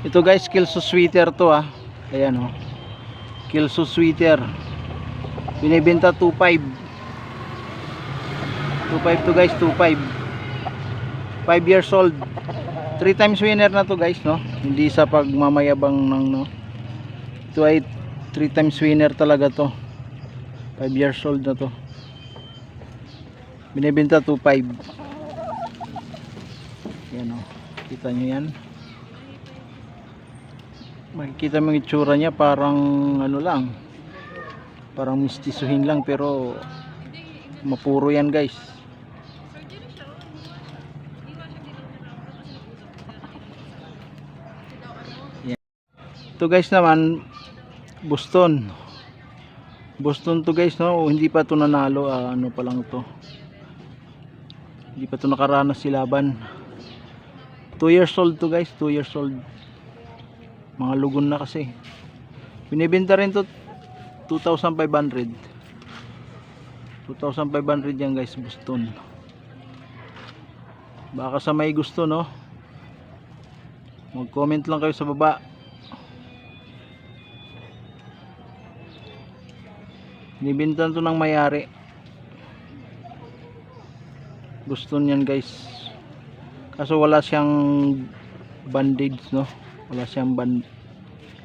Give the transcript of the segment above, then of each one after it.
Ito guys, Kilso Sweater to ah. Ayan oh. Kilso Sweater. Binibenta 2.5. 2.5 to guys, 2.5. 5 years old. 3 times winner na to guys, no? Hindi sa pagmamayabang ng no. Ito ay 3 times winner talaga to. 5 years old na to. Binibenta 2.5. Yan oh. Kita nyo yan. Makikita mo yung itsura niya parang ano lang. Parang mistisuhin lang pero mapuro yan guys. Yan. Ito guys naman Boston. Boston to guys no, hindi pa to nanalo, ah, ano pa lang to. Hindi pa to nakaranas si laban. 2 years old to guys, 2 years old. Mga lugon na kasi. Binibenta rin to 2,500. 2,500 yan guys, Boston. Baka sa may gusto no. Mag-comment lang kayo sa baba. Binibintan to ng mayari. Gusto niyan guys. Kaso wala siyang bandage no. Wala siyang band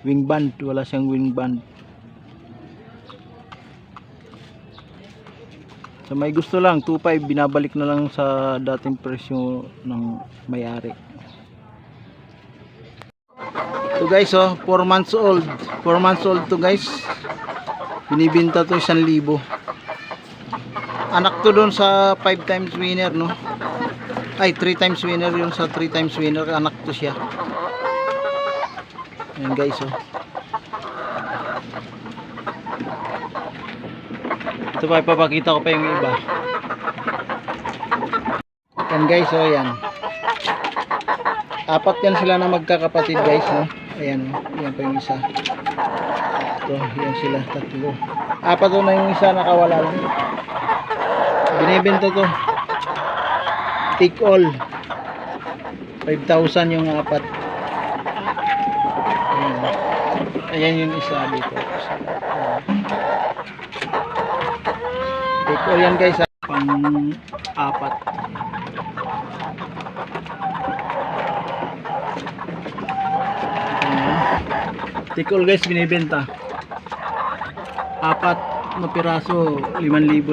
wing band, wala siyang wing band. Sa may gusto lang, 2.5 binabalik na lang sa dating presyo ng mayari. Ito guys oh, 4 months old. 4 months old to guys. Binibinta to 1,000. Anak to doon sa 5 times winner no. Ay 3 times winner yun sa 3 times winner. Anak to siya. Ayan guys oh. Ito pa ipapakita ko pa yung iba. Yan guys oh yan. Apat yan sila na magkakapatid guys no. Ayan oh. Yan pa yung isa. Ito, yan sila tatlo. Apat to na yung isa nakawala lang. Binibenta to. Take all. 5,000 yung apat. Ayan. Ayan yung isa dito. All yan guys. ah. Pang apat. Ayan. Take all guys binibenta. Apat na piraso, 5,000